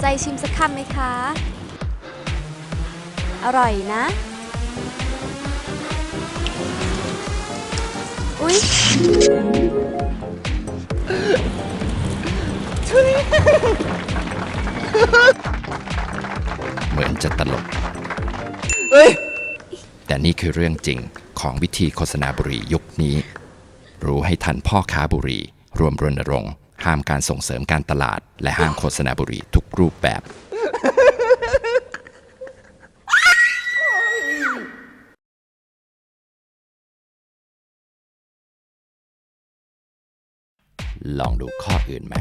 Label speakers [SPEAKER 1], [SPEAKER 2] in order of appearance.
[SPEAKER 1] ใจชิมสักคำไหมคะ อร่อยนะ อุ๊ย
[SPEAKER 2] เหมือนจะตลก
[SPEAKER 3] เฮ้ย
[SPEAKER 2] แต่นี่คือเรื่องจริงของวิธีโฆษณาบุหรี่ยุคนี้ รู้ให้ทันพ่อค้าบุหรี่ รวมรณรงค์ห้ามการส่งเสริมการตลาด และห้ามโฆษณาบุหรี่ทุก รูปแบบ ลองดูข้ออื่นไหม